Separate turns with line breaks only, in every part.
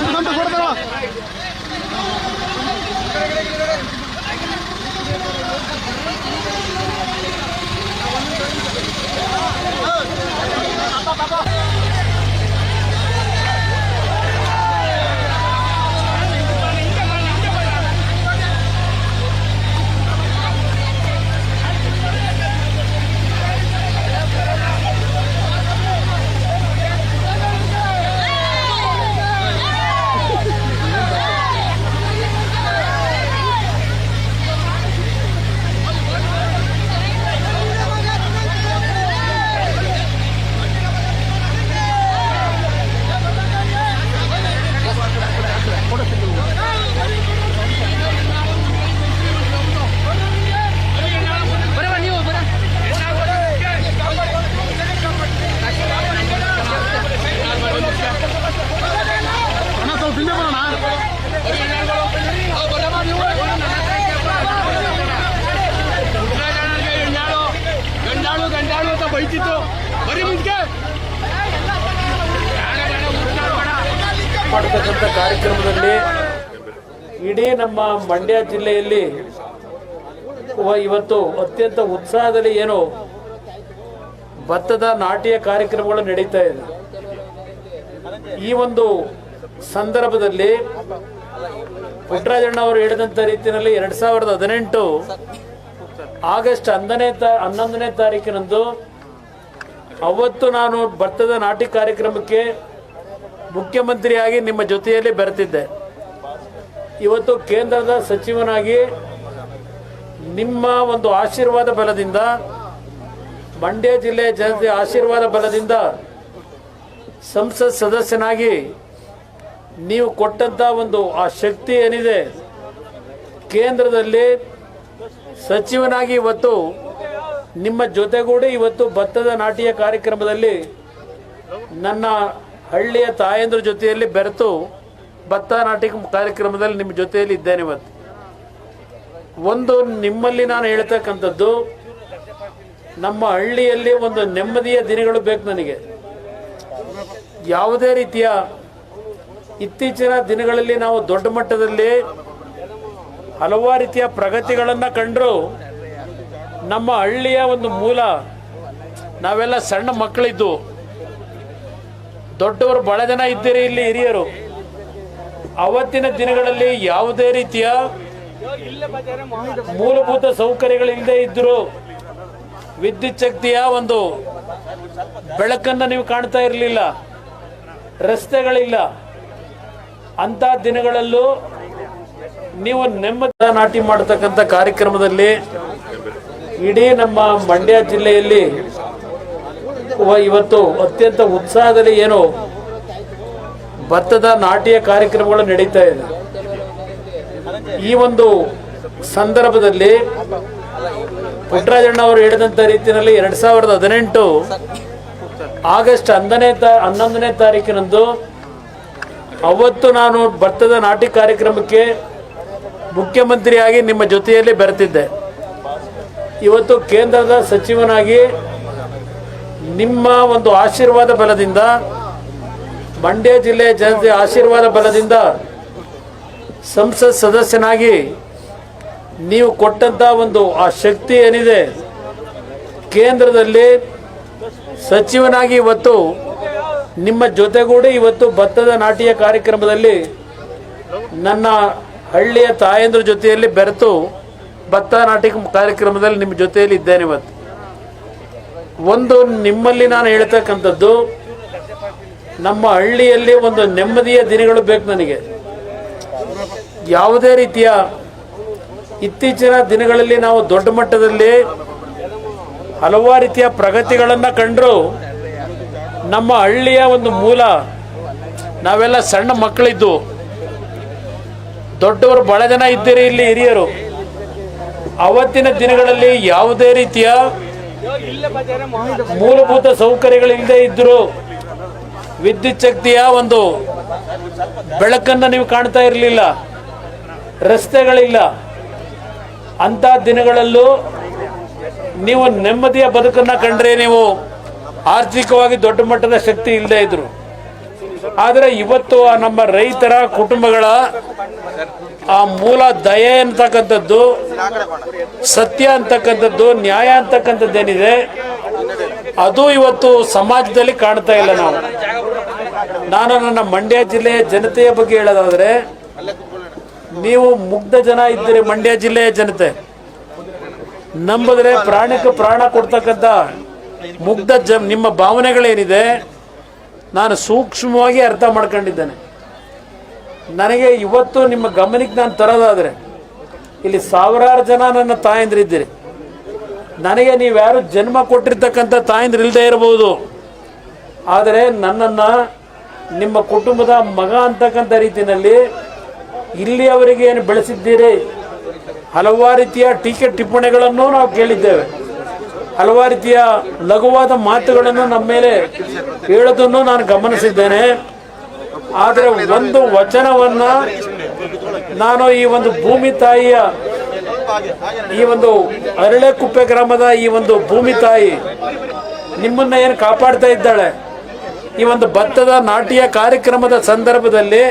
ಸಂತು ಸಂತು ಕೊಡ್ತಾವ
ಮಂಡ್ಯ ಜಿಲ್ಲೆಯಲ್ಲಿ ಇವತ್ತು ಅತ್ಯಂತ ಉತ್ಸಾಹದಲ್ಲಿ ಏನು ಭತ್ತದ ನಾಟಿಯ ಕಾರ್ಯಕ್ರಮಗಳು ನಡೀತಾ ಇದೆ. ಈ ಒಂದು ಸಂದರ್ಭದಲ್ಲಿ ಪುಟ್ಟರಾಜಣ್ಣ ಅವರು ಹೇಳಿದಂಥ ರೀತಿಯಲ್ಲಿ ಎರಡ್ ಸಾವಿರದ ಹದಿನೆಂಟು ಆಗಸ್ಟ್ ಹನ್ನೊಂದನೇ ತಾ ಹನ್ನೊಂದನೇ ತಾರೀಕಿನಂದು ಅವತ್ತು ನಾನು ಭತ್ತದ ನಾಟಿ ಕಾರ್ಯಕ್ರಮಕ್ಕೆ ಮುಖ್ಯಮಂತ್ರಿಯಾಗಿ ನಿಮ್ಮ ಜೊತೆಯಲ್ಲಿ ಬೆರೆತಿದ್ದೆ ಇವತ್ತು ಕೇಂದ್ರದ ಸಚಿವನಾಗಿ ನಿಮ್ಮ ಒಂದು ಆಶೀರ್ವಾದ ಬಲದಿಂದ, ಮಂಡ್ಯ ಜಿಲ್ಲೆಯ ಜನತೆ ಆಶೀರ್ವಾದ ಬಲದಿಂದ ಸಂಸತ್ ಸದಸ್ಯನಾಗಿ ನೀವು ಕೊಟ್ಟಂತ ಒಂದು ಆ ಶಕ್ತಿ ಏನಿದೆ, ಕೇಂದ್ರದಲ್ಲಿ ಸಚಿವನಾಗಿ ಇವತ್ತು ನಿಮ್ಮ ಜೊತೆಗೂಡಿ ಇವತ್ತು ಭತ್ತದ ನಾಟಿಯ ಕಾರ್ಯಕ್ರಮದಲ್ಲಿ ನನ್ನ ಹಳ್ಳಿಯ ತಾಯಂದ್ರ ಜೊತೆಯಲ್ಲಿ ಬೆರೆತು ಭತ್ತ ನಾಟಿ ಕಾರ್ಯಕ್ರಮದಲ್ಲಿ ನಿಮ್ಮ ಜೊತೆಯಲ್ಲಿ ಇದ್ದೇನೆ ಇವತ್ತು. ಒಂದು ನಿಮ್ಮಲ್ಲಿ ನಾನು ಹೇಳ್ತಕ್ಕಂಥದ್ದು, ನಮ್ಮ ಹಳ್ಳಿಯಲ್ಲಿ ಒಂದು ನೆಮ್ಮದಿಯ ದಿನಗಳು ಬೇಕು ನನಗೆ. ಯಾವುದೇ ರೀತಿಯ ಇತ್ತೀಚಿನ ದಿನಗಳಲ್ಲಿ ನಾವು ದೊಡ್ಡ ಮಟ್ಟದಲ್ಲಿ ಹಲವಾರು ರೀತಿಯ ಪ್ರಗತಿಗಳನ್ನು ಕಂಡರೂ, ನಮ್ಮ ಹಳ್ಳಿಯ ಒಂದು ಮೂಲ, ನಾವೆಲ್ಲ ಸಣ್ಣ ಮಕ್ಕಳಿದ್ದು. ದೊಡ್ಡವರು ಬಹಳ ಜನ ಇದ್ದೀರಿ ಇಲ್ಲಿ ಹಿರಿಯರು. ಅವತ್ತಿನ ದಿನಗಳಲ್ಲಿ ಯಾವುದೇ ರೀತಿಯ ಮೂಲಭೂತ ಸೌಕರ್ಯಗಳಿಲ್ಲದೆ ಇದ್ದರೂ ವಿದ್ಯುತ್ ಶಕ್ತಿಯ ಒಂದು ಬೆಳಕನ್ನು ನೀವು ಕಾಣ್ತಾ ಇರಲಿಲ್ಲ, ರಸ್ತೆಗಳಿಲ್ಲ ಅಂತ ದಿನಗಳಲ್ಲೂ ನೀವು ನೆಮ್ಮದಿ ನಾಟಿ ಮಾಡತಕ್ಕಂಥ ಕಾರ್ಯಕ್ರಮದಲ್ಲಿ ಇಡೀ ನಮ್ಮ ಮಂಡ್ಯ ಜಿಲ್ಲೆಯಲ್ಲಿ ಇವತ್ತು ಅತ್ಯಂತ ಉತ್ಸಾಹದಲ್ಲಿ ಏನು ಭತ್ತದ ನಾಟಿಯ ಕಾರ್ಯಕ್ರಮಗಳು ನಡೀತಾ ಇದೆ. ಈ ಒಂದು ಸಂದರ್ಭದಲ್ಲಿ ಪುಟ್ಟರಾಜಣ್ಣ ಅವರು ಹೇಳಿದಂಥ ರೀತಿಯಲ್ಲಿ ಎರಡ್ ಸಾವಿರದ ಹದಿನೆಂಟು ಆಗಸ್ಟ್ ಹನ್ನೊಂದನೇ ತಾ, ಹನ್ನೊಂದನೇ ತಾರೀಕಿನಂದು ಅವತ್ತು ನಾನು ಭತ್ತದ ನಾಟಿ ಕಾರ್ಯಕ್ರಮಕ್ಕೆ ಮುಖ್ಯಮಂತ್ರಿಯಾಗಿ ನಿಮ್ಮ ಜೊತೆಯಲ್ಲಿ ಬೆರೆತಿದ್ದೆ ಇವತ್ತು ಕೇಂದ್ರದ ಸಚಿವನಾಗಿ ನಿಮ್ಮ ಒಂದು ಆಶೀರ್ವಾದ ಬಲದಿಂದ ಮಂಡ್ಯ ಜಿಲ್ಲೆಯ ಜನತೆ ಆಶೀರ್ವಾದ ಬಲದಿಂದ ಸಂಸತ್ ಸದಸ್ಯನಾಗಿ ನೀವು ಕೊಟ್ಟಂಥ ಒಂದು ಆ ಶಕ್ತಿ ಏನಿದೆ, ಕೇಂದ್ರದಲ್ಲಿ ಸಚಿವನಾಗಿ ಇವತ್ತು ನಿಮ್ಮ ಜೊತೆಗೂಡಿ ಇವತ್ತು ಭತ್ತದ ನಾಟಿಯ ಕಾರ್ಯಕ್ರಮದಲ್ಲಿ ನನ್ನ ಹಳ್ಳಿಯ ತಾಯಂದ್ರ ಜೊತೆಯಲ್ಲಿ ಬೆರೆತು ಭತ್ತ ನಾಟಿ ಕಾರ್ಯಕ್ರಮದಲ್ಲಿ ನಿಮ್ಮ ಜೊತೆಯಲ್ಲಿ ಇದ್ದೇನೆ ಇವತ್ತು. ಒಂದು ನಿಮ್ಮಲ್ಲಿ ನಾನು ಹೇಳ್ತಕ್ಕಂಥದ್ದು ನಮ್ಮ ಹಳ್ಳಿಯಲ್ಲಿ ಒಂದು ನೆಮ್ಮದಿಯ ದಿನಗಳು ಬೇಕು ನನಗೆ. ಯಾವುದೇ ರೀತಿಯ ಇತ್ತೀಚಿನ ದಿನಗಳಲ್ಲಿ ನಾವು ದೊಡ್ಡ ಮಟ್ಟದಲ್ಲಿ ಹಲವಾರು ರೀತಿಯ ಪ್ರಗತಿಗಳನ್ನು ಕಂಡರೂ ನಮ್ಮ ಹಳ್ಳಿಯ ಒಂದು ಮೂಲ ನಾವೆಲ್ಲ ಸಣ್ಣ ಮಕ್ಕಳಿದ್ದು. ದೊಡ್ಡವರು ಬಹಳ ಜನ ಇದ್ದೀರಿ ಇಲ್ಲಿ ಹಿರಿಯರು. ಅವತ್ತಿನ ದಿನಗಳಲ್ಲಿ ಯಾವುದೇ ರೀತಿಯ ಮೂಲಭೂತ ಸೌಕರ್ಯಗಳಿಲ್ಲದೆ ಇದ್ದರು ವಿದ್ಯುತ್ ಶಕ್ತಿಯ ಒಂದು ಬೆಳಕನ್ನು ನೀವು ಕಾಣ್ತಾ ಇರಲಿಲ್ಲ, ರಸ್ತೆಗಳಿಲ್ಲ, ಅಂಥ ದಿನಗಳಲ್ಲೂ ನೀವು ನೆಮ್ಮದಿಯ ಬದುಕನ್ನು ಕಂಡ್ರೆ ನೀವು ಆರ್ಥಿಕವಾಗಿ ದೊಡ್ಡ ಮಟ್ಟದ ಶಕ್ತಿ ಇಲ್ಲದೆ ಇದ್ರು. ಆದರೆ ಇವತ್ತು ಆ ನಮ್ಮ ರೈತರ ಕುಟುಂಬಗಳ ಆ ಮೂಲ ದಯೆ ಅಂತಕ್ಕಂಥದ್ದು, ಸತ್ಯ ಅಂತಕ್ಕಂಥದ್ದು, ನ್ಯಾಯ ಅಂತಕ್ಕಂಥದ್ದೇನಿದೆ, ಅದು ಇವತ್ತು ಸಮಾಜದಲ್ಲಿ ಕಾಣ್ತಾ ಇಲ್ಲ ನಾವು. ನಾನು ನನ್ನ ಮಂಡ್ಯ ಜಿಲ್ಲೆಯ ಜನತೆಯ ಬಗ್ಗೆ ಹೇಳೋದಾದ್ರೆ, ನೀವು ಮುಗ್ಧ ಜನ ಇದ್ದೀರಿ ಮಂಡ್ಯ ಜಿಲ್ಲೆಯ ಜನತೆ. ನಂಬಿದ್ರೆ ಪ್ರಾಣಕ್ಕೆ ಪ್ರಾಣ ಕೊಡ್ತಕ್ಕಂಥ ಮುಗ್ಧ ಜ ನಿಮ್ಮ ಭಾವನೆಗಳೇನಿದೆ, ನಾನು ಸೂಕ್ಷ್ಮವಾಗಿ ಅರ್ಥ ಮಾಡ್ಕೊಂಡಿದ್ದೇನೆ. ನನಗೆ ಇವತ್ತು ನಿಮ್ಮ ಗಮನಕ್ಕೆ ನಾನು ತರೋದಾದರೆ, ಇಲ್ಲಿ ಸಾವಿರಾರು ಜನ ನನ್ನ ತಾಯಂದ್ರಿದ್ದೀರಿ. ನನಗೆ ನೀವ್ಯಾರು ಜನ್ಮ ಕೊಟ್ಟಿರ್ತಕ್ಕಂಥ ತಾಯಂದ್ರು ಇಲ್ಲದೆ ಇರಬಹುದು ಆದರೆ ನನ್ನನ್ನು ನಿಮ್ಮ ಕುಟುಂಬದ ಮಗ ಅಂತಕ್ಕಂಥ ರೀತಿಯಲ್ಲಿ ಇಲ್ಲಿಯವರೆಗೆ ಏನು ಬೆಳೆಸಿದ್ದೀರಿ? ಹಲವಾರು ರೀತಿಯ ಟೀಕೆ ಟಿಪ್ಪಣಿಗಳನ್ನು ನಾವು ಕೇಳಿದ್ದೇವೆ. ಹಲವಾರು ರೀತಿಯ ಲಘುವಾದ ಮಾತುಗಳನ್ನು ನಮ್ಮ ಮೇಲೆ ಹೇಳೋದನ್ನು ನಾನು ಗಮನಿಸಿದ್ದೇನೆ. ಆದರೆ ಒಂದು ವಚನವನ್ನು ನಾನು ಈ ಒಂದು ಭೂಮಿ ತಾಯಿಯ ಈ ಒಂದು ಅರಳೆಕುಪ್ಪೆ ಗ್ರಾಮದ ಈ ಒಂದು ಭೂಮಿ ತಾಯಿ ನಿಮ್ಮನ್ನ ಏನು ಕಾಪಾಡ್ತಾ ಇದ್ದಾಳೆ? ಈ ಒಂದು ಭತ್ತದ ನಾಟಿಯ ಕಾರ್ಯಕ್ರಮದ ಸಂದರ್ಭದಲ್ಲಿ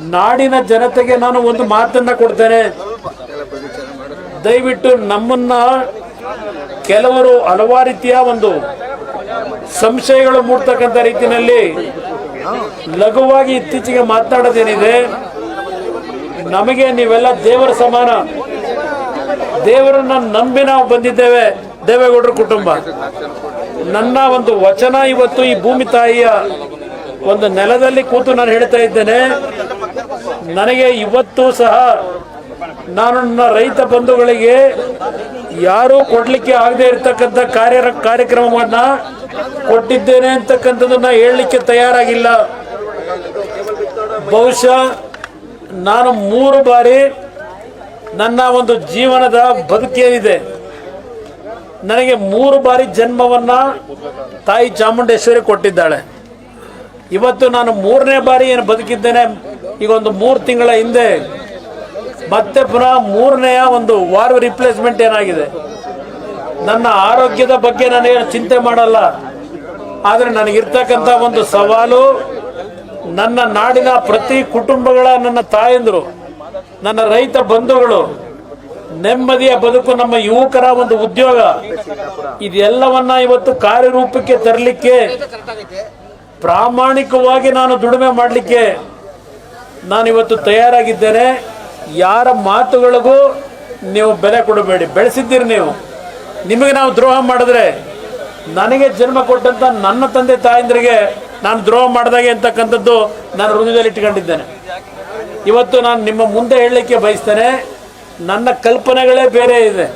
ನಾಡಿನ ಜನತೆಗೆ ನಾನು ಒಂದು ಮಾತನ್ನ ಕೊಡ್ತೇನೆ. ದಯವಿಟ್ಟು ನಮ್ಮನ್ನ ಕೆಲವರು ಹಲವಾರು ರೀತಿಯ ಒಂದು ಸಂಶಯಗಳು ಮೂಡ್ತಕ್ಕಂಥ ರೀತಿಯಲ್ಲಿ ಲಘುವಾಗಿ ಇತ್ತೀಚೆಗೆ ಮಾತನಾಡೋದೇನಿದೆ. ನಮಗೆ ನೀವೆಲ್ಲ ದೇವರ ಸಮಾನ. ದೇವರನ್ನ ನಂಬಿ ನಾವು ಬಂದಿದ್ದೇವೆ. ದೇವೇಗೌಡರ ಕುಟುಂಬ. ನನ್ನ ಒಂದು ವಚನ ಇವತ್ತು ಈ ಭೂಮಿ ತಾಯಿಯ ಒಂದು ನೆಲದಲ್ಲಿ ಕೂತು ನಾನು ಹೇಳ್ತಾ ಇದ್ದೇನೆ. ನನಗೆ ಇವತ್ತು ಸಹ ನಾನು ನನ್ನ ರೈತ ಬಂಧುಗಳಿಗೆ ಯಾರೂ ಕೊಡ್ಲಿಕ್ಕೆ ಆಗದೆ ಇರತಕ್ಕಂಥ ಕಾರ್ಯ ಕಾರ್ಯಕ್ರಮವನ್ನ ಕೊಟ್ಟಿದ್ದೇನೆ ಅಂತಕ್ಕಂಥದ್ದನ್ನ ಹೇಳಲಿಕ್ಕೆ ತಯಾರಾಗಿಲ್ಲ. ಬಹುಶಃ ನಾನು ಮೂರು ಬಾರಿ ನನ್ನ ಒಂದು ಜೀವನದ ಬದುಕೇನಿದೆ. ನನಗೆ ಮೂರು ಬಾರಿ ಜನ್ಮವನ್ನ ತಾಯಿ ಚಾಮುಂಡೇಶ್ವರಿ ಕೊಟ್ಟಿದ್ದಾಳೆ. ಇವತ್ತು ನಾನು ಮೂರನೇ ಬಾರಿ ಏನು ಬದುಕಿದ್ದೇನೆ, ಈಗ ಒಂದು ಮೂರು ತಿಂಗಳ ಹಿಂದೆ ಮತ್ತೆ ಪುನಃ ಮೂರನೆಯ ಒಂದು ವಾರ್ ರಿಪ್ಲೇಸ್ಮೆಂಟ್ ಏನಾಗಿದೆ. ನನ್ನ ಆರೋಗ್ಯದ ಬಗ್ಗೆ ನಾನೇನು ಚಿಂತೆ ಮಾಡಲ್ಲ. ಆದರೆ ನನಗಿರ್ತಕ್ಕಂಥ ಒಂದು ಸವಾಲು, ನನ್ನ ನಾಡಿನ ಪ್ರತಿ ಕುಟುಂಬಗಳ ನನ್ನ ತಾಯಂದರು, ನನ್ನ ರೈತ ಬಂಧುಗಳು ನೆಮ್ಮದಿಯ ಬದುಕು ನಮ್ಮ ಯುವಕರ ಒಂದು ಉದ್ಯೋಗ. ಇದೆಲ್ಲವನ್ನ ಇವತ್ತು ಕಾರ್ಯರೂಪಕ್ಕೆ ತರಲಿಕ್ಕೆ ಪ್ರಾಮಾಣಿಕವಾಗಿ ನಾನು ದುಡಿಮೆ ಮಾಡಲಿಕ್ಕೆ ನಾನು ಇವತ್ತು ತಯಾರಾಗಿದ್ದೇನೆ ಯಾರ ಮಾತುಗಳಿಗೂ ನೀವು ಬೆಲೆ ಕೊಡಬೇಡಿ. ಬೆಳೆಸಿದ್ದೀರಿ ನೀವು. ನಿಮಗೆ ನಾವು ದ್ರೋಹ ಮಾಡಿದ್ರೆ ನನಗೆ ಜನ್ಮ ಕೊಟ್ಟಂತ ನನ್ನ ತಂದೆ ತಾಯಂದ್ರಿಗೆ ನಾನು ದ್ರೋಹ ಮಾಡಿದಾಗೆ ಅಂತಕ್ಕಂಥದ್ದು ನಾನು ಹೃದಯದಲ್ಲಿ ಇಟ್ಕೊಂಡಿದ್ದೇನೆ ಇವತ್ತು ನಾನು ನಿಮ್ಮ ಮುಂದೆ ಹೇಳಲಿಕ್ಕೆ ಬಯಸ್ತೇನೆ. ನನ್ನ ಕಲ್ಪನೆಗಳೇ ಬೇರೆ ಇದೆ.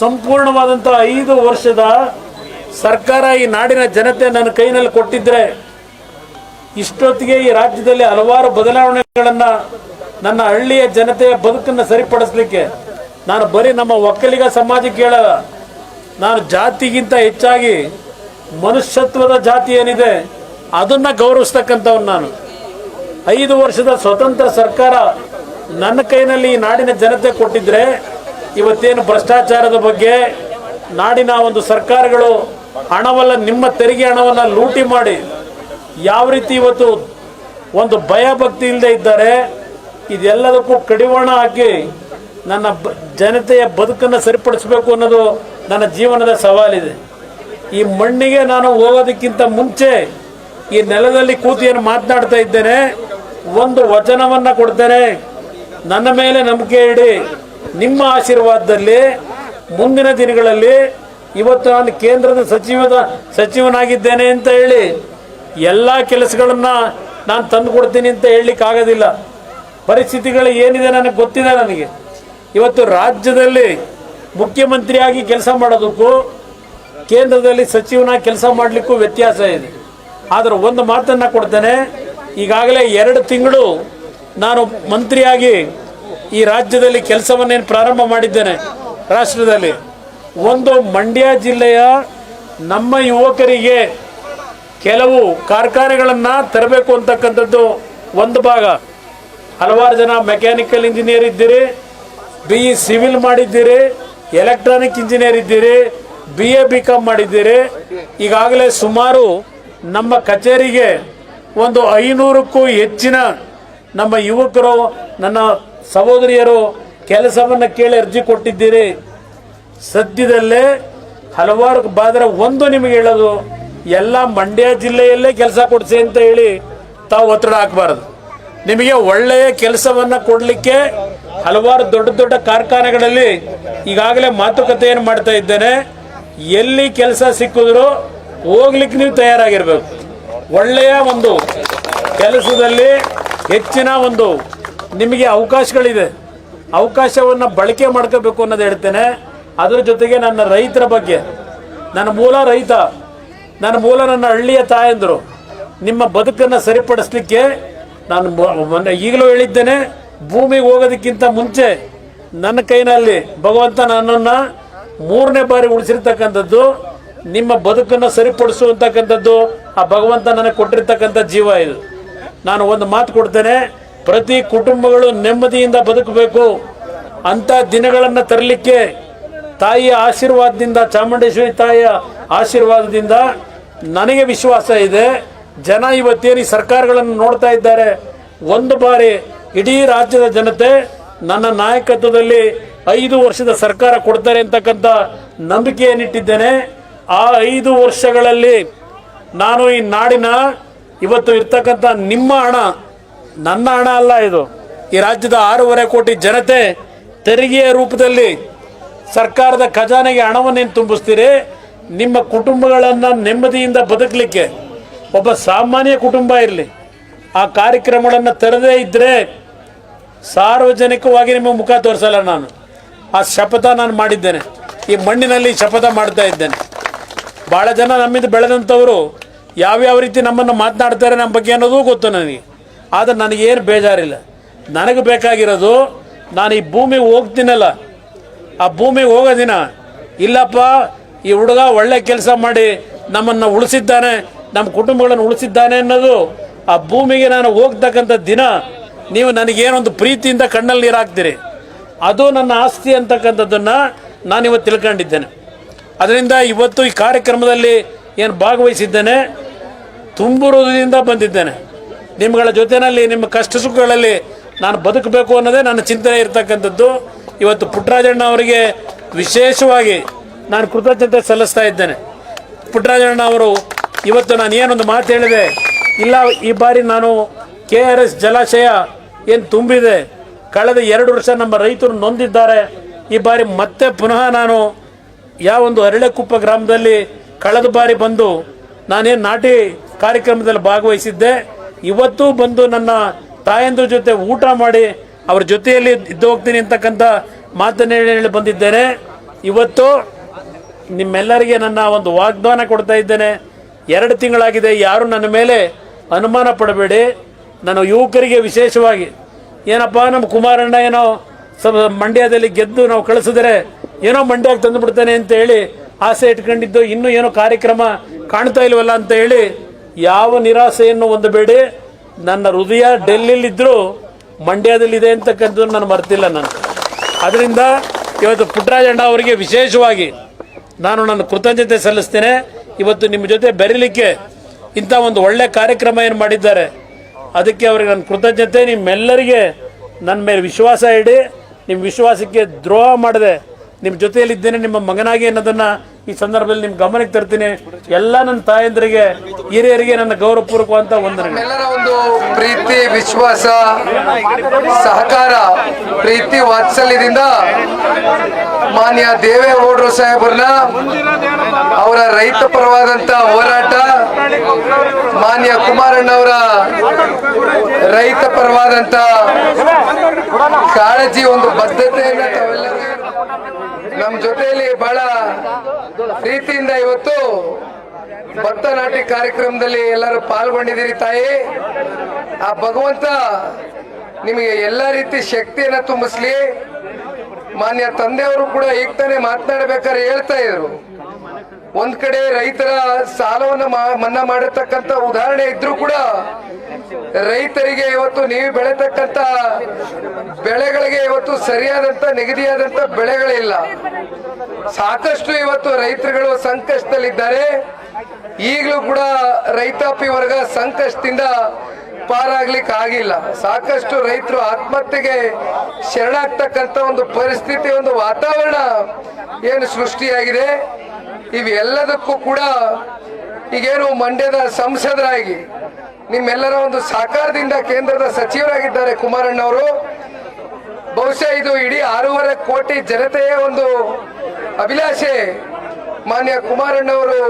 ಸಂಪೂರ್ಣವಾದಂಥ ಐದು ವರ್ಷದ ಸರ್ಕಾರ ಈ ನಾಡಿನ ಜನತೆ ನನ್ನ ಕೈನಲ್ಲಿ ಕೊಟ್ಟಿದ್ರೆ ಇಷ್ಟೊತ್ತಿಗೆ ಈ ರಾಜ್ಯದಲ್ಲಿ ಹಲವಾರು ಬದಲಾವಣೆಗಳನ್ನು ನನ್ನ ಹಳ್ಳಿಯ ಜನತೆಯ ಬದುಕನ್ನು ಸರಿಪಡಿಸ್ಲಿಕ್ಕೆ ನಾನು ಬರೀ ನಮ್ಮ ಒಕ್ಕಲಿಗ ಸಮಾಜಕ್ಕೆ ಹೇಳಲ್ಲ, ನಾನು ಜಾತಿಗಿಂತ ಹೆಚ್ಚಾಗಿ ಮನುಷ್ಯತ್ವದ ಜಾತಿ ಏನಿದೆ ಅದನ್ನ ಗೌರವಿಸ್ತಕ್ಕಂಥವ್ನು ನಾನು. ಐದು ವರ್ಷದ ಸ್ವತಂತ್ರ ಸರ್ಕಾರ ನನ್ನ ಕೈನಲ್ಲಿ ಈ ನಾಡಿನ ಜನತೆ ಕೊಟ್ಟಿದ್ರೆ ಇವತ್ತೇನು ಭ್ರಷ್ಟಾಚಾರದ ಬಗ್ಗೆ ನಾಡಿನ ಒಂದು ಸರ್ಕಾರಗಳು ಹಣವಲ್ಲ, ನಿಮ್ಮ ತೆರಿಗೆ ಹಣವನ್ನು ಲೂಟಿ ಮಾಡಿ ಯಾವ ರೀತಿ ಇವತ್ತು ಒಂದು ಭಯ ಭಕ್ತಿ ಇಲ್ಲದೆ ಇದ್ದಾರೆ, ಇದೆಲ್ಲದಕ್ಕೂ ಕಡಿವಾಣ ಹಾಕಿ ನನ್ನ ಜನತೆಯ ಬದುಕನ್ನು ಸರಿಪಡಿಸಬೇಕು ಅನ್ನೋದು ನನ್ನ ಜೀವನದ ಸವಾಲಿದೆ. ಈ ಮಣ್ಣಿಗೆ ನಾನು ಹೋಗೋದಕ್ಕಿಂತ ಮುಂಚೆ ಈ ನೆಲದಲ್ಲಿ ಕೂತಿಯನ್ನು ಮಾತನಾಡ್ತಾ ಇದ್ದೇನೆ, ಒಂದು ವಚನವನ್ನ ಕೊಡ್ತೇನೆ. ನನ್ನ ಮೇಲೆ ನಂಬಿಕೆ ಇಡಿ. ನಿಮ್ಮ ಆಶೀರ್ವಾದದಲ್ಲಿ ಮುಂದಿನ ದಿನಗಳಲ್ಲಿ ಇವತ್ತು ನಾನು ಕೇಂದ್ರದ ಸಚಿವದ ಸಚಿವನಾಗಿದ್ದೇನೆ ಅಂತ ಹೇಳಿ ಎಲ್ಲ ಕೆಲಸಗಳನ್ನು ನಾನು ತಂದು ಕೊಡ್ತೀನಿ ಅಂತ ಹೇಳಲಿಕ್ಕೆ ಆಗೋದಿಲ್ಲ ಪರಿಸ್ಥಿತಿಗಳು ಏನಿದೆ ನನಗೆ ಗೊತ್ತಿದೆ ನನಗೆ. ಇವತ್ತು ರಾಜ್ಯದಲ್ಲಿ ಮುಖ್ಯಮಂತ್ರಿಯಾಗಿ ಕೆಲಸ ಮಾಡೋದಕ್ಕೂ ಕೇಂದ್ರದಲ್ಲಿ ಸಚಿವನ ಕೆಲಸ ಮಾಡಲಿಕ್ಕೂ ವ್ಯತ್ಯಾಸ ಇದೆ. ಆದರೆ ಒಂದು ಮಾತನ್ನು ಕೊಡ್ತೇನೆ, ಈಗಾಗಲೇ ಎರಡು ತಿಂಗಳು ನಾನು ಮಂತ್ರಿಯಾಗಿ ಈ ರಾಜ್ಯದಲ್ಲಿ ಕೆಲಸವನ್ನೇನು ಪ್ರಾರಂಭ ಮಾಡಿದ್ದೇನೆ ರಾಷ್ಟ್ರದಲ್ಲಿ. ಒಂದು ಮಂಡ್ಯ ಜಿಲ್ಲೆಯ ನಮ್ಮ ಯುವಕರಿಗೆ ಕೆಲವು ಕಾರ್ಖಾನೆಗಳನ್ನು ತರಬೇಕು ಅಂತಕ್ಕಂಥದ್ದು ಒಂದು ಭಾಗ. ಹಲವಾರು ಜನ ಮೆಕ್ಯಾನಿಕಲ್ ಇಂಜಿನಿಯರ್ ಇದ್ದೀರಿ, ಬಿ ಇ ಸಿವಿಲ್ ಮಾಡಿದ್ದೀರಿ, ಎಲೆಕ್ಟ್ರಾನಿಕ್ ಇಂಜಿನಿಯರ್ ಇದ್ದೀರಿ, ಬಿ ಎ ಬಿ ಕಾಮ್ ಮಾಡಿದ್ದೀರಿ. ಈಗಾಗಲೇ ಸುಮಾರು ನಮ್ಮ ಕಚೇರಿಗೆ ಒಂದು ಐನೂರಕ್ಕೂ ಹೆಚ್ಚಿನ ನಮ್ಮ ಯುವಕರು, ನನ್ನ ಸಹೋದರಿಯರು ಕೆಲಸವನ್ನು ಕೇಳಿ ಅರ್ಜಿ ಕೊಟ್ಟಿದ್ದೀರಿ. ಸದ್ಯದಲ್ಲೇ ಹಲವಾರು ಬಾದರ ಒಂದು ನಿಮಗೆ ಹೇಳೋದು, ಎಲ್ಲ ಮಂಡ್ಯ ಜಿಲ್ಲೆಯಲ್ಲೇ ಕೆಲಸ ಕೊಡಿಸಿ ಅಂತ ಹೇಳಿ ತಾವು ಒತ್ತಡ ಹಾಕಬಾರದು. ನಿಮಗೆ ಒಳ್ಳೆಯ ಕೆಲಸವನ್ನ ಕೊಡಲಿಕ್ಕೆ ಹಲವಾರು ದೊಡ್ಡ ದೊಡ್ಡ ಕಾರ್ಖಾನೆಗಳಲ್ಲಿ ಈಗಾಗಲೇ ಮಾತುಕತೆಯನ್ನು ಮಾಡ್ತಾ ಇದ್ದೇನೆ. ಎಲ್ಲಿ ಕೆಲಸ ಸಿಕ್ಕಿದ್ರು ಹೋಗ್ಲಿಕ್ಕೆ ನೀವು ತಯಾರಾಗಿರ್ಬೇಕು. ಒಳ್ಳೆಯ ಒಂದು ಕೆಲಸದಲ್ಲಿ ಹೆಚ್ಚಿನ ಒಂದು ನಿಮಗೆ ಅವಕಾಶಗಳಿದೆ. ಅವಕಾಶವನ್ನು ಬಳಕೆ ಮಾಡ್ಕೋಬೇಕು ಅನ್ನೋದು ಹೇಳ್ತೇನೆ. ಅದರ ಜೊತೆಗೆ ನನ್ನ ರೈತರ ಬಗ್ಗೆ, ನನ್ನ ಮೂಲ ರೈತ, ನನ್ನ ಮೂಲ ನನ್ನ ಹಳ್ಳಿಯ ತಾಯಂದರು, ನಿಮ್ಮ ಬದುಕನ್ನು ಸರಿಪಡಿಸ್ಲಿಕ್ಕೆ ನಾನು ಮೊನ್ನೆ ಈಗಲೂ ಹೇಳಿದ್ದೇನೆ. ಭೂಮಿಗೆ ಹೋಗೋದಕ್ಕಿಂತ ಮುಂಚೆ ನನ್ನ ಕೈನಲ್ಲಿ ಭಗವಂತ ನನ್ನನ್ನು ಮೂರನೇ ಬಾರಿ ಉಳಿಸಿರ್ತಕ್ಕಂಥದ್ದು, ನಿಮ್ಮ ಬದುಕನ್ನು ಸರಿಪಡಿಸುವಂತಕ್ಕಂಥದ್ದು, ಆ ಭಗವಂತ ನನಗೆ ಕೊಟ್ಟಿರ್ತಕ್ಕಂಥ ಜೀವ ಇದು. ನಾನು ಒಂದು ಮಾತು ಕೊಡ್ತೇನೆ. ಪ್ರತಿ ಕುಟುಂಬಗಳು ನೆಮ್ಮದಿಯಿಂದ ಬದುಕಬೇಕು. ಅಂತ ದಿನಗಳನ್ನು ತರಲಿಕ್ಕೆ ತಾಯಿಯ ಆಶೀರ್ವಾದದಿಂದ, ಚಾಮುಂಡೇಶ್ವರಿ ತಾಯಿಯ ಆಶೀರ್ವಾದದಿಂದ ನನಗೆ ವಿಶ್ವಾಸ ಇದೆ. ಜನ ಇವತ್ತೇನು ಸರ್ಕಾರಗಳನ್ನು ನೋಡ್ತಾ ಇದ್ದಾರೆ. ಒಂದು ಬಾರಿ ಇಡೀ ರಾಜ್ಯದ ಜನತೆ ನನ್ನ ನಾಯಕತ್ವದಲ್ಲಿ ಐದು ವರ್ಷದ ಸರ್ಕಾರ ಕೊಡ್ತಾರೆ ಅಂತಕ್ಕಂಥ ನಂಬಿಕೆಯನ್ನಿಟ್ಟಿದ್ದೇನೆ. ಆ ಐದು ವರ್ಷಗಳಲ್ಲಿ ನಾನು ಈ ನಾಡಿನ ಇವತ್ತು ಇರ್ತಕ್ಕಂಥ ನಿಮ್ಮ ಹಣ, ನನ್ನ ಹಣ ಅಲ್ಲ ಇದು. ಈ ರಾಜ್ಯದ ಆರೂವರೆ ಕೋಟಿ ಜನತೆ ತೆರಿಗೆಯ ರೂಪದಲ್ಲಿ ಸರ್ಕಾರದ ಖಜಾನೆಗೆ ಹಣವನ್ನೇನು ತುಂಬಿಸ್ತೀರಿ? ನಿಮ್ಮ ಕುಟುಂಬಗಳನ್ನು ನೆಮ್ಮದಿಯಿಂದ ಬದುಕಲಿಕ್ಕೆ ಒಬ್ಬ ಸಾಮಾನ್ಯ ಕುಟುಂಬ ಇರಲಿ. ಆ ಕಾರ್ಯಕ್ರಮಗಳನ್ನು ತರದೇ ಇದ್ದರೆ ಸಾರ್ವಜನಿಕವಾಗಿ ನಿಮ್ಮ ಮುಖ ತೋರಿಸಲ್ಲ ನಾನು. ಆ ಶಪಥ ನಾನು ಮಾಡಿದ್ದೇನೆ. ಈ ಮಣ್ಣಿನಲ್ಲಿ ಶಪಥ ಮಾಡ್ತಾ ಇದ್ದೇನೆ. ಭಾಳ ಜನ ನಮ್ಮಿಂದ ಬೆಳೆದಂಥವರು ಯಾವ್ಯಾವ ರೀತಿ ನಮ್ಮನ್ನು ಮಾತನಾಡ್ತಾರೆ ನಮ್ಮ ಬಗ್ಗೆ ಅನ್ನೋದು ಗೊತ್ತು ನನಗೆ. ಆದರೆ ನನಗೇನು ಬೇಜಾರಿಲ್ಲ. ನನಗೆ ಬೇಕಾಗಿರೋದು ನಾನು ಈ ಭೂಮಿಗೆ ಹೋಗ್ತೀನಲ್ಲ. ಆ ಭೂಮಿಗೆ ಹೋಗೋ ದಿನ, ಇಲ್ಲಪ್ಪ, ಈ ಹುಡುಗ ಒಳ್ಳೆ ಕೆಲಸ ಮಾಡಿ ನಮ್ಮನ್ನು ಉಳಿಸಿದ್ದಾನೆ, ನಮ್ಮ ಕುಟುಂಬಗಳನ್ನು ಉಳಿಸಿದ್ದಾನೆ ಅನ್ನೋದು, ಆ ಭೂಮಿಗೆ ನಾನು ಹೋಗ್ತಕ್ಕಂಥ ದಿನ, ನೀವು ನನಗೇನೊಂದು ಪ್ರೀತಿಯಿಂದ ಕಣ್ಣಲ್ಲಿ ನೀರು ಹಾಕ್ತೀರಿ. ಅದು ನನ್ನ ಆಸ್ತಿ ಅಂತಕ್ಕಂಥದ್ದನ್ನು ನಾನು ಇವತ್ತು ತಿಳ್ಕೊಂಡಿದ್ದೇನೆ. ಅದರಿಂದ ಇವತ್ತು ಈ ಕಾರ್ಯಕ್ರಮದಲ್ಲಿ ಏನು ಭಾಗವಹಿಸಿದ್ದೇನೆ. ತುಂಬು ಹೃದಯದಿಂದ ಬಂದಿದ್ದೇನೆ. ನಿಮ್ಮಗಳ ಜೊತೆಯಲ್ಲಿ, ನಿಮ್ಮ ಕಷ್ಟ ಸುಖಗಳಲ್ಲಿ ನಾನು ಬದುಕಬೇಕು ಅನ್ನೋದೇ ನನ್ನ ಚಿಂತನೆ ಇರತಕ್ಕಂಥದ್ದು. ಇವತ್ತು ಪುಟ್ಟರಾಜಣ್ಣ ಅವರಿಗೆ ವಿಶೇಷವಾಗಿ ನಾನು ಕೃತಜ್ಞತೆ ಸಲ್ಲಿಸ್ತಾ ಇದ್ದೇನೆ. ಪುಟ್ಟರಾಜಣ್ಣ ಅವರು ಇವತ್ತು ನಾನು ಏನೊಂದು ಮಾತು ಹೇಳಿದೆ, ಇಲ್ಲ, ಈ ಬಾರಿ ನಾನು ಕೆ ಆರ್ ಎಸ್ ಜಲಾಶಯ ಏನು ತುಂಬಿದೆ, ಕಳೆದ ಎರಡು ವರ್ಷ ನಮ್ಮ ರೈತರು ನೊಂದಿದ್ದಾರೆ, ಈ ಬಾರಿ ಮತ್ತೆ ಪುನಃ ನಾನು ಯಾವೊಂದು ಅರಳೆಕುಪ್ಪ ಗ್ರಾಮದಲ್ಲಿ ಕಳೆದ ಬಾರಿ ಬಂದು ನಾನೇನು ನಾಟಿ ಕಾರ್ಯಕ್ರಮದಲ್ಲಿ ಭಾಗವಹಿಸಿದ್ದೆ, ಇವತ್ತು ಬಂದು ನನ್ನ ತಾಯಂದ್ರ ಜೊತೆ ಊಟ ಮಾಡಿ ಅವ್ರ ಜೊತೆಯಲ್ಲಿ ಇದ್ದು ಹೋಗ್ತೀನಿ ಅಂತಕ್ಕಂಥ ಮಾತನ್ನ ಹೇಳಿ ಬಂದಿದ್ದೇನೆ. ಇವತ್ತು ನಿಮ್ಮೆಲ್ಲರಿಗೆ ನನ್ನ ಒಂದು ವಾಗ್ದಾನ ಕೊಡ್ತಾ ಇದ್ದೇನೆ. ಎರಡು ತಿಂಗಳಾಗಿದೆ, ಯಾರು ನನ್ನ ಮೇಲೆ ಅನುಮಾನ ಪಡಬೇಡಿ. ನಾನು ಯುವಕರಿಗೆ ವಿಶೇಷವಾಗಿ, ಏನಪ್ಪ ನಮ್ಮ ಕುಮಾರಣ್ಣ ಏನೋ ಸ್ವಲ್ಪ ಮಂಡ್ಯದಲ್ಲಿ ಗೆದ್ದು ನಾವು ಕಳಿಸಿದರೆ ಏನೋ ಮಂಡ್ಯಕ್ಕೆ ತಂದು ಬಿಡ್ತಾನೆ ಅಂತ ಹೇಳಿ ಆಸೆ ಇಟ್ಕೊಂಡಿದ್ದು, ಇನ್ನೂ ಏನೋ ಕಾರ್ಯಕ್ರಮ ಕಾಣ್ತಾ ಇಲ್ವಲ್ಲ ಅಂತ ಹೇಳಿ ಯಾವ ನಿರಾಸೆಯನ್ನು ಹೊಂದಬೇಡಿ. ನನ್ನ ಹೃದಯ ಡೆಲ್ಲಿಲಿದ್ದರೂ ಮಂಡ್ಯದಲ್ಲಿದೆ ಅಂತಕ್ಕಂಥದ್ದು ನಾನು ಮರ್ತಿಲ್ಲ ನಾನು. ಅದರಿಂದ ಇವತ್ತು ಪುಟ್ಟರಾಜಣ್ಣ ಅವರಿಗೆ ವಿಶೇಷವಾಗಿ ನಾನು ನನ್ನ ಕೃತಜ್ಞತೆ ಸಲ್ಲಿಸ್ತೇನೆ. ಇವತ್ತು ನಿಮ್ಮ ಜೊತೆ ಬೆರೀಲಿಕ್ಕೆ ಇಂಥ ಒಂದು ಒಳ್ಳೆ ಕಾರ್ಯಕ್ರಮ ಏನು ಮಾಡಿದ್ದಾರೆ. ಅದಕ್ಕೆ ಅವರಿಗೆ ನನ್ನ ಕೃತಜ್ಞತೆ. ನಿಮ್ಮೆಲ್ಲರಿಗೆ ನನ್ನ ಮೇಲೆ ವಿಶ್ವಾಸ ಇಡಿ. ನಿಮ್ಮ ವಿಶ್ವಾಸಕ್ಕೆ ದ್ರೋಹ ಮಾಡದೆ ನಿಮ್ಮ ಜೊತೆಯಲ್ಲಿದ್ದೇನೆ ನಿಮ್ಮ ಮಗನಾಗಿ ಅನ್ನೋದನ್ನ ಈ ಸಂದರ್ಭದಲ್ಲಿ ನಿಮ್ ಗಮನಕ್ಕೆ ತರ್ತೀನಿ. ಎಲ್ಲ ನನ್ನ ತಾಯಂದ್ರಿಗೆ, ಹಿರಿಯರಿಗೆ ನನ್ನ ಗೌರವಪೂರ್ವಕವಂತ ವಂದನೆಗಳು.
ಎಲ್ಲರ ಒಂದು ಪ್ರೀತಿ, ವಿಶ್ವಾಸ, ಸಹಕಾರ, ಪ್ರೀತಿ ವಾತ್ಸಲ್ಯದಿಂದ ಮಾನ್ಯ ದೇವೇಗೌಡರು ಸಾಹೇಬ್ರನ್ನ, ಅವರ ರೈತ ಪರವಾದಂತ ಹೋರಾಟ, ಮಾನ್ಯ ಕುಮಾರಣ್ಣವರ ರೈತ ಪರವಾದಂತ ಕಾಳಜಿ, ಒಂದು ಬದ್ಧತೆಯನ್ನ ತಾವೆಲ್ಲರೂ ನಮ್ಮ ಜೊತೆಯಲ್ಲಿ ಬಹಳ ಪ್ರೀತಿಯಿಂದ ಇವತ್ತು ಭತ್ತ ನಾಟಿ ಕಾರ್ಯಕ್ರಮದಲ್ಲಿ ಎಲ್ಲರೂ ಪಾಲ್ಗೊಂಡಿದ್ದೀರಿ ತಾಯಿ. ಆ ಭಗವಂತ ನಿಮಗೆ ಎಲ್ಲ ರೀತಿ ಶಕ್ತಿಯನ್ನ ತುಂಬಿಸ್ಲಿ. ಮಾನ್ಯ ತಂದೆಯವರು ಕೂಡ ಈಗ ತಾನೇ ಮಾತನಾಡಬೇಕಾದ್ರೆ ಹೇಳ್ತಾ ಇದ್ರು. ಒಂದ್ ಕಡೆ ರೈತರ ಸಾಲವನ್ನು ಮನ್ನಾ ಮಾಡತಕ್ಕಂತ ಉದಾಹರಣೆ ಇದ್ರೂ ಕೂಡ ರೈತರಿಗೆ ಇವತ್ತು ನೀವು ಬೆಳೆತಕ್ಕಂತ ಬೆಳೆಗಳಿಗೆ ಇವತ್ತು ಸರಿಯಾದಂತ, ನಿಗದಿಯಾದಂತ ಬೆಳೆಗಳಿಲ್ಲ. ಸಾಕಷ್ಟು ಇವತ್ತು ರೈತರುಗಳು ಸಂಕಷ್ಟದಲ್ಲಿದ್ದಾರೆ. ಈಗಲೂ ಕೂಡ ರೈತಾಪಿ ವರ್ಗ ಸಂಕಷ್ಟದಿಂದ ಪಾರಾಗ್ಲಿಕ್ಕೆ ಆಗಿಲ್ಲ. ಸಾಕಷ್ಟು ರೈತರು ಆತ್ಮಹತ್ಯೆಗೆ ಶರಣಾಗ್ತಕ್ಕಂತ ಒಂದು ಪರಿಸ್ಥಿತಿ, ಒಂದು ವಾತಾವರಣ ಏನು ಸೃಷ್ಟಿಯಾಗಿದೆ. ಇವೆಲ್ಲದಕ್ಕೂ ಕೂಡ ಈಗೇನು ಮಂಡ್ಯದ ಸಂಸದರಾಗಿ ನಿಮ್ಮೆಲ್ಲರ ಒಂದು ಸಹಕಾರದಿಂದ ಕೇಂದ್ರದ ಸಚಿವರಾಗಿದ್ದಾರೆ ಕುಮಾರಣ್ಣವರು. ಬಹುಶಃ ಇದು ಇಡೀ ಆರೂವರೆ ಕೋಟಿ ಜನತೆಯ ಒಂದು ಅಭಿಲಾಷೆ. ಮಾನ್ಯ ಕುಮಾರಣ್ಣವರು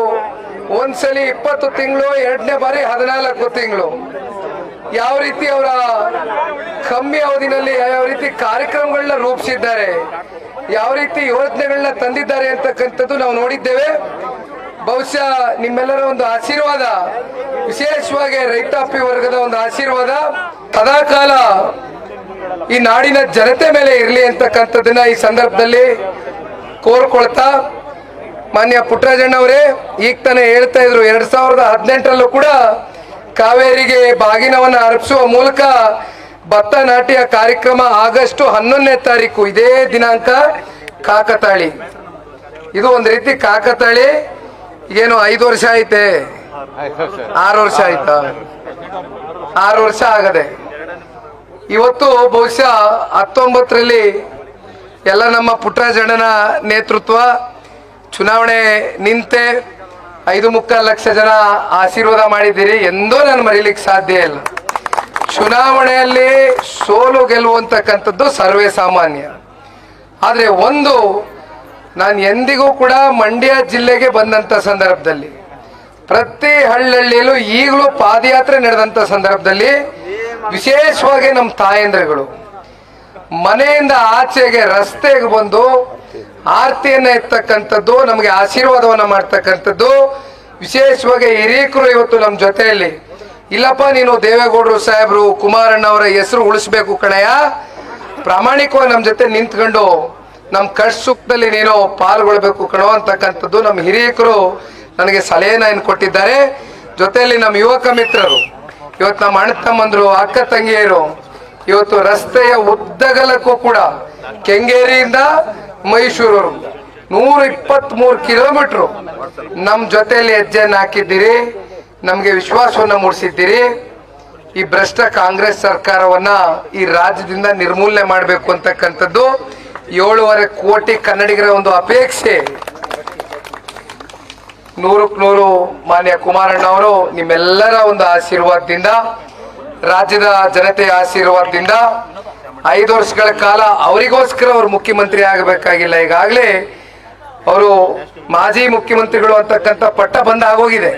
ಒಂದ್ಸಲಿ ಇಪ್ಪತ್ತು ತಿಂಗಳು, ಎರಡನೇ ಬಾರಿ ಹದಿನಾಲ್ಕು ತಿಂಗಳು. ಯಾವ ರೀತಿ ಅವರ ಕಮ್ಮಿ ಅವಧಿನಲ್ಲಿ ಯಾವ ರೀತಿ ಕಾರ್ಯಕ್ರಮಗಳನ್ನ ರೂಪಿಸಿದ್ದಾರೆ. ಯಾವ ರೀತಿ ಯೋಜನೆಗಳನ್ನ ತಂದಿದ್ದಾರೆ ಅಂತಕ್ಕಂಥದ್ದು ನಾವು ನೋಡಿದ್ದೇವೆ. ಬಹುಶಃ ನಿಮ್ಮೆಲ್ಲರ ಒಂದು ಆಶೀರ್ವಾದ, ವಿಶೇಷವಾಗಿ ರೈತಾಪಿ ವರ್ಗದ ಒಂದು ಆಶೀರ್ವಾದ ಸದಾಕಾಲ ಈ ನಾಡಿನ ಜನತೆ ಮೇಲೆ ಇರಲಿ ಅಂತಕ್ಕಂಥದ್ದನ್ನ ಈ ಸಂದರ್ಭದಲ್ಲಿ ಕೋರ್ಕೊಳ್ತಾ ಮಾನ್ಯ ಪುಟ್ಟರಾಜಣ್ಣವರೇ ಈಗ ತಾನೇ ಹೇಳ್ತಾ ಇದ್ರು, ಎರಡ್ ಸಾವಿರದ ಹದಿನೆಂಟರಲ್ಲೂ ಕೂಡ ಕಾವೇರಿಗೆ ಬಾಗಿನವನ್ನ ಅರ್ಪಿಸುವ ಮೂಲಕ ಭತ್ತ ನಾಟ್ಯ ಕಾರ್ಯಕ್ರಮ ಆಗಸ್ಟ್ ಹನ್ನೊಂದನೇ ತಾರೀಕು ಇದೇ ದಿನಾಂಕ ಕಾಕತಾಳಿ. ಇದು ಒಂದು ರೀತಿ ಕಾಕತಾಳಿ. ಏನು ಐದು ವರ್ಷ ಐತೆ? ಆರು ವರ್ಷ ಆಯ್ತಾ? ಆರು ವರ್ಷ ಆಗದೆ. ಇವತ್ತು ಬಹುಶಃ ಹತ್ತೊಂಬತ್ತರಲ್ಲಿ ಎಲ್ಲ ನಮ್ಮ ಪುಟ್ಟರಾಜಣ್ಣನ ನೇತೃತ್ವ ಚುನಾವಣೆ ನಿಂತೆ ಐದು ಮುಕ್ಕಾಲು ಲಕ್ಷ ಜನ ಆಶೀರ್ವಾದ ಮಾಡಿದ್ದೀರಿ ಎಂದೂ ನಾನು ಮರೀಲಿಕ್ಕೆ ಸಾಧ್ಯ ಇಲ್ಲ. ಚುನಾವಣೆಯಲ್ಲಿ ಸೋಲು ಗೆಲ್ಲುವಂತಕ್ಕಂಥದ್ದು ಸರ್ವೇ ಸಾಮಾನ್ಯ. ಆದರೆ ಒಂದು, ನಾನು ಎಂದಿಗೂ ಕೂಡ ಮಂಡ್ಯ ಜಿಲ್ಲೆಗೆ ಬಂದಂಥ ಸಂದರ್ಭದಲ್ಲಿ, ಪ್ರತಿ ಹಳ್ಳಹಳ್ಳಿಯಲ್ಲೂ ಈಗಲೂ ಪಾದಯಾತ್ರೆ ನಡೆದಂಥ ಸಂದರ್ಭದಲ್ಲಿ ವಿಶೇಷವಾಗಿ ನಮ್ಮ ತಾಯಂದ್ರಗಳು ಮನೆಯಿಂದ ಆಚೆಗೆ ರಸ್ತೆಗೆ ಬಂದು ಆರ್ತಿಯನ್ನು ಎತ್ತಕ್ಕಂಥದ್ದು, ನಮಗೆ ಆಶೀರ್ವಾದವನ್ನು ಮಾಡ್ತಕ್ಕಂಥದ್ದು, ವಿಶೇಷವಾಗಿ ಹಿರೀಕರು ಇವತ್ತು ನಮ್ಮ ಜೊತೆಯಲ್ಲಿ ಇಲ್ಲಪ್ಪ, ನೀನು ದೇವೇಗೌಡರು ಸಾಹೇಬ್ರು ಕುಮಾರಣ್ಣ ಅವರ ಹೆಸರು ಉಳಿಸ್ಬೇಕು ಕಣಯ್ಯ. ಪ್ರಾಮಾಣಿಕವಾಗಿ ನಮ್ಮ ಜೊತೆ ನಿಂತ್ಕೊಂಡು ನಮ್ಮ ಕಷ್ಟ ಸುಖದಲ್ಲಿ ನೀನು ಪಾಲ್ಗೊಳ್ಬೇಕು ಕಣೋ ಅಂತಕ್ಕಂಥದ್ದು ನಮ್ಮ ಹಿರಿಯಕರು ನನಗೆ ಸಲಹೆನ ಕೊಟ್ಟಿದ್ದಾರೆ. ಜೊತೆಯಲ್ಲಿ ನಮ್ಮ ಯುವಕ ಮಿತ್ರರು, ಇವತ್ತು ನಮ್ಮ ಅಣ್ಣ ತಮ್ಮಂದ್ರು, ಅಕ್ಕ ತಂಗಿಯರು, ಇವತ್ತು ರಸ್ತೆಯ ಉದ್ದಗಲಕ್ಕೂ ಕೂಡ ಕೆಂಗೇರಿಯಿಂದ ಮೈಸೂರು ನೂರ ಇಪ್ಪತ್ತ್ ಮೂರು ಕಿಲೋಮೀಟರ್ ನಮ್ಮ ಜೊತೆಯಲ್ಲಿ ಹೆಜ್ಜೆಯನ್ನು ಹಾಕಿದ್ದೀರಿ. ನಮಗೆ ವಿಶ್ವಾಸವನ್ನು ಮೂಡಿಸಿದ್ದೀರಿ. ಈ ಭ್ರಷ್ಟ ಕಾಂಗ್ರೆಸ್ ಸರ್ಕಾರವನ್ನ ಈ ರಾಜ್ಯದಿಂದ ನಿರ್ಮೂಲನೆ ಮಾಡಬೇಕು ಅಂತಕ್ಕಂಥದ್ದು ಏಳುವರೆ ಕೋಟಿ ಕನ್ನಡಿಗರ ಒಂದು ಅಪೇಕ್ಷೆ. ನೂರಕ್ಕೆ ನೂರು ಮಾನ್ಯ ಕುಮಾರಣ್ಣ ಅವರು ನಿಮ್ಮೆಲ್ಲರ ಒಂದು ಆಶೀರ್ವಾದದಿಂದ, ರಾಜ್ಯದ ಜನತೆಯ ಆಶೀರ್ವಾದದಿಂದ ಐದು ವರ್ಷಗಳ ಕಾಲ ಅವರಿಗೋಸ್ಕರ ಅವರು ಮುಖ್ಯಮಂತ್ರಿ ಆಗಬೇಕಾಗಿಲ್ಲ. ಈಗಾಗಲೇ ಅವರು ಮಾಜಿ ಮುಖ್ಯಮಂತ್ರಿಗಳು ಅಂತಕ್ಕಂಥ ಪಟ್ಟ ಬಂದ ಆಗೋಗಿದೆ.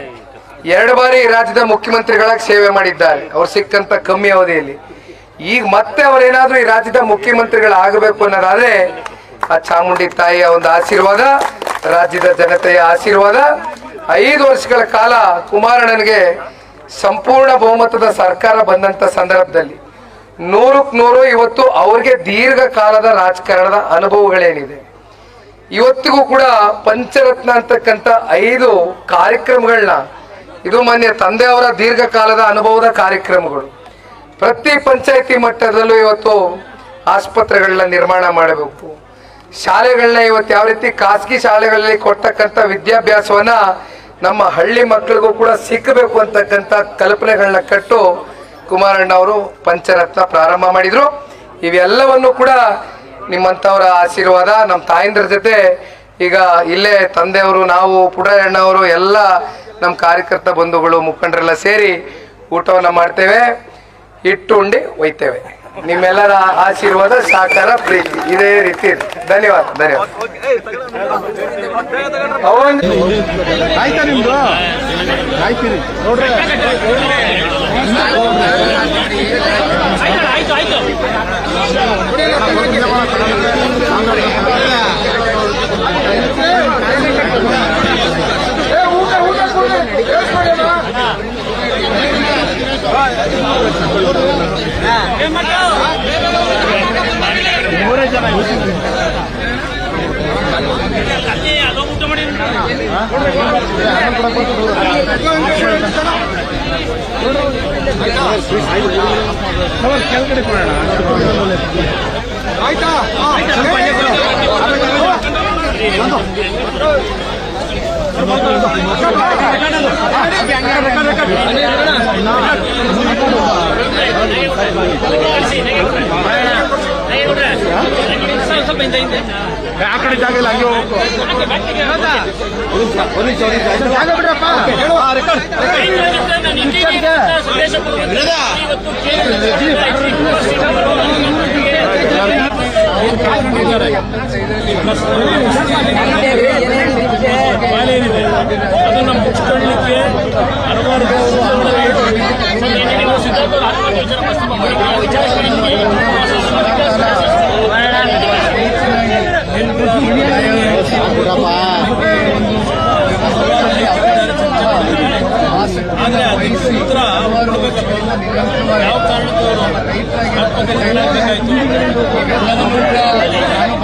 ಎರಡು ಬಾರಿ ರಾಜ್ಯದ ಮುಖ್ಯಮಂತ್ರಿಗಳಾಗಿ ಸೇವೆ ಮಾಡಿದ್ದಾರೆ. ಅವ್ರು ಸಿಕ್ಕಂತ ಕಮ್ಮಿ ಅವಧಿಯಲ್ಲಿ. ಈಗ ಮತ್ತೆ ಅವರೇನಾದ್ರೂ ಈ ರಾಜ್ಯದ ಮುಖ್ಯಮಂತ್ರಿಗಳಾಗಬೇಕು ಅನ್ನೋದಾದ್ರೆ ಆ ಚಾಮುಂಡಿ ತಾಯಿಯ ಒಂದು ಆಶೀರ್ವಾದ, ರಾಜ್ಯದ ಜನತೆಯ ಆಶೀರ್ವಾದ. ಐದು ವರ್ಷಗಳ ಕಾಲ ಕುಮಾರಣ್ಣನಿಗೆ ಸಂಪೂರ್ಣ ಬಹುಮತದ ಸರ್ಕಾರ ಬಂದಂತ ಸಂದರ್ಭದಲ್ಲಿ ನೂರಕ್ಕೆ ನೂರು ಇವತ್ತು ಅವ್ರಿಗೆ ದೀರ್ಘಕಾಲದ ರಾಜಕಾರಣದ ಅನುಭವಗಳೇನಿದೆ. ಇವತ್ತಿಗೂ ಕೂಡ ಪಂಚರತ್ನ ಅಂತಕ್ಕಂಥ ಐದು ಕಾರ್ಯಕ್ರಮಗಳನ್ನ ಇದು ಮಾನ್ಯ ತಂದೆಯವರ ದೀರ್ಘಕಾಲದ ಅನುಭವದ ಕಾರ್ಯಕ್ರಮಗಳು. ಪ್ರತಿ ಪಂಚಾಯಿತಿ ಮಟ್ಟದಲ್ಲೂ ಇವತ್ತು ಆಸ್ಪತ್ರೆಗಳನ್ನ ನಿರ್ಮಾಣ ಮಾಡಬೇಕು. ಶಾಲೆಗಳನ್ನ ಇವತ್ತು ಯಾವ ರೀತಿ ಖಾಸಗಿ ಶಾಲೆಗಳಲ್ಲಿ ಕೊಡ್ತಕ್ಕಂಥ ವಿದ್ಯಾಭ್ಯಾಸವನ್ನ ನಮ್ಮ ಹಳ್ಳಿ ಮಕ್ಕಳಿಗೂ ಕೂಡ ಸಿಕ್ಕಬೇಕು ಅಂತಕ್ಕಂಥ ಕಲ್ಪನೆಗಳನ್ನ ಕಟ್ಟು ಕುಮಾರಣ್ಣ ಅವರು ಪಂಚರತ್ನ ಪ್ರಾರಂಭ ಮಾಡಿದ್ರು. ಇವೆಲ್ಲವನ್ನು ಕೂಡ ನಿಮ್ಮಂಥವರ ಆಶೀರ್ವಾದ, ನಮ್ಮ ತಾಯಂದ್ರ ಜೊತೆ ಈಗ ಇಲ್ಲೇ ತಂದೆಯವರು, ನಾವು ಪುಡಾರಣ್ಣವರು ಎಲ್ಲ ನಮ್ಮ ಕಾರ್ಯಕರ್ತ ಬಂಧುಗಳು, ಮುಖಂಡರೆಲ್ಲ ಸೇರಿ ಊಟವನ್ನು ಮಾಡ್ತೇವೆ ಇಟ್ಟು ಉಂಡಿ ಒಯ್ತೇವೆ. ನಿಮ್ಮೆಲ್ಲರ ಆಶೀರ್ವಾದ ಸಾಕಾರ ಪ್ರೀತಿ. ಇದೇ ರೀತಿ. ಧನ್ಯವಾದ ಧನ್ಯವಾದ. ಅವನ್
ಜನ ಕೆಳಗಡೆ ಕೊಡೋಣ ಆಯ್ತಾ ಆ ಕಡೆ ಜಾಗ ಇಲ್ಲ ನಿಮಿಷ. ಜಾಗ ಬಿಡ್ರಪ್ಪ.
ಅದನ್ನ ಮುಚ್ಕೊಳ್ಳಿಕ್ಕೆ ಹಲವಾರು ಆದ್ರೆ ಅದಕ್ಕೆ ಉತ್ತರ. ಯಾವ ಕಾರಣಕ್ಕೂ ಅವರು ಆತ್ಮಹತ್ಯೆ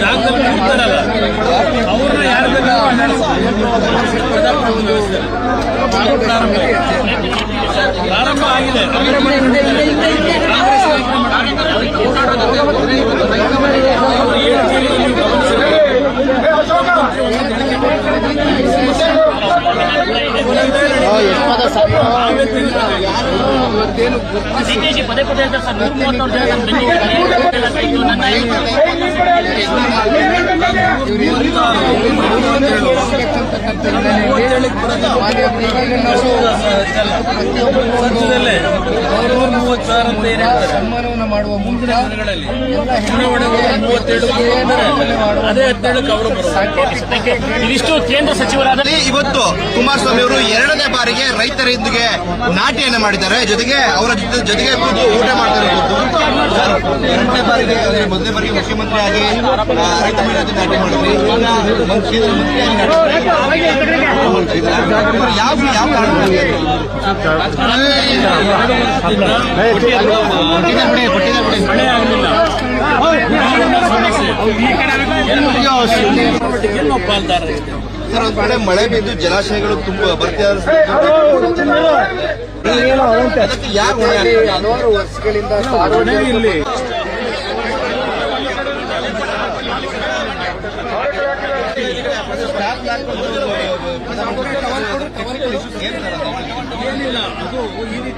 ಜಾಗದಲ್ಲಿ ನಿಲ್ತಾರಲ್ಲ ಅವ್ರನ್ನ ಯಾರು ಪ್ರಾರಂಭ ಆಗಿದೆ.
ಪದೇ ಪದೇ ಹೇಳ್ತಾರೆ ಸರ್ ನೂರ ಇದು ನನ್ನ
ಸದ್ಯದಲ್ಲೇ ಅವರು ಮೂವತ್ತು ಸಾವಿರ ಅಂತ ಏನ್ ಹೇಳ್ತಾರೆ
ಮಾಡುವ
ಮುಂದಿನ ದಿನಗಳಲ್ಲಿ ಚುನಾವಣೆಗೆ ಮೂವತ್ತೆರಡು ಬರ್ತಾರೆ. ಅದೇ ಹದಿನೇಳಕ್ಕೆ ಅವರು ಬರೋದು
ಇದಿಷ್ಟು ಕೇಂದ್ರ ಸಚಿವರಾದ
ಇವತ್ತು ಕುಮಾರಸ್ವಾಮಿ ಅವರು ಎರಡನೇ ಬಾರಿಗೆ ರೈತರೊಂದಿಗೆ ನಾಟಿಯನ್ನ ಮಾಡಿದ್ದಾರೆ. ಜೊತೆಗೆ ಅವರ ಜೊತೆ ಜೊತೆಗೆ ಕೂತು ಊಟ ಮಾಡ್ತಾರೆ. ಇರೋದು ಎರಡನೇ ಬಾರಿಗೆ ಮೊದಲನೇ ಬಾರಿಗೆ ಮುಖ್ಯಮಂತ್ರಿ ಆ, ರೈತ ಮಹಿಳೆ ಜೊತೆ ನಾಟಿ ಮಾಡಿದ್ರಿ? ಯಾವ
ಪಾಲ್ದಾರರಿದ್ದಾರೆ
ಸರ್ ಒಂದ್ ಕಡೆ ಮಳೆ ಬಿದ್ದು ಜಲಾಶಯಗಳು ತುಂಬ ಬರ್ತಾ ಯಾರು?
ಹಲವಾರು ವರ್ಷಗಳಿಂದ
ಇಲ್ಲಿ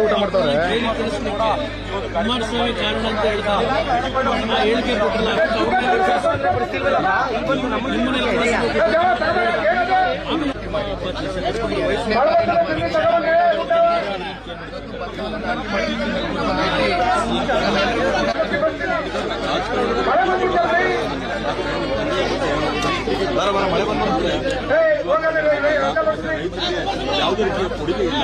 ಊಟ ತರಿಸಿಸೋಣ ಇಲ್ಲಿ ನಮ್ಮ ಬೆಳವಣಿಗೆ ಈ ಎಲೆಗಳ ಈ ಕೇಂದ್ರದಲ್ಲಿ ಮಳೆ ಕೊಟ್ಟಂತ
ಯಾವುದೇ ರೀತಿಯ ಕೊಡುಗೆ ಇಲ್ಲ.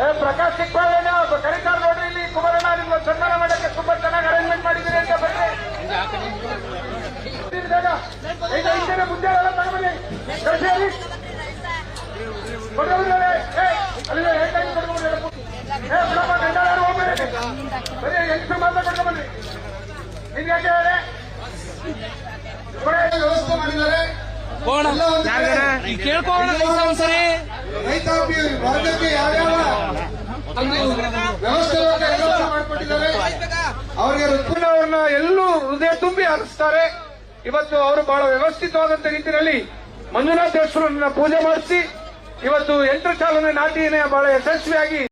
ಆ
ಪ್ರಕಾಶ್ ಕರೀತಾರೆ ನೋಡ್ರಿ, ಇಲ್ಲಿ ಕುಮಾರಣ್ಣ ನಿಮ್ಮ ಸನ್ಮಾನ ಮಾಡಕ್ಕೆ ತುಂಬಾ ಚೆನ್ನಾಗಿ ಅರೇಂಜ್ಮೆಂಟ್ ಮಾಡಿದ್ದೀರಿ ಅಂತ ಬರ್ರಿ ಹಿಂದೆ ಮುಂದೆ ಅಲ್ಲಿ. ಹೆಂಗಾಗಿ ಬಿಡಪ್ಪ, ಗಂಡ ಯಾರು ಹೋಗ್ಬೇಡಿ. ಬರೀ ಹೆಂಗ್ಸ್ರು ಮಾತ್ರ ಯಾಕೆ ಹೇಳಿ? ವ್ಯವಸ್ಥೆ ಮಾಡಿದ್ದಾರೆ. ಸರಿ ರೈತಾಪಿ ವರ್ಗಕ್ಕೆ ಯಾವ್ಯಾವ ವ್ಯವಸ್ಥೆ ಮಾಡಿಕೊಟ್ಟಿದ್ದಾರೆ ಅವರಿಗೆ ಋತುನವ್ರನ್ನ ಎಲ್ಲೂ ಹೃದಯ ತುಂಬಿ ಹರಿಸ್ತಾರೆ. ಇವತ್ತು ಅವರು ಬಹಳ ವ್ಯವಸ್ಥಿತವಾದಂತ ರೀತಿಯಲ್ಲಿ ಮಂಜುನಾಥೇಶ್ವರನ್ನ ಪೂಜೆ ಮಾಡಿಸಿ ಇವತ್ತು ಯಂತ್ರ ಚಾಲನೆ ನಾಟಿಯನ್ನ ಬಹಳ ಯಶಸ್ವಿಯಾಗಿ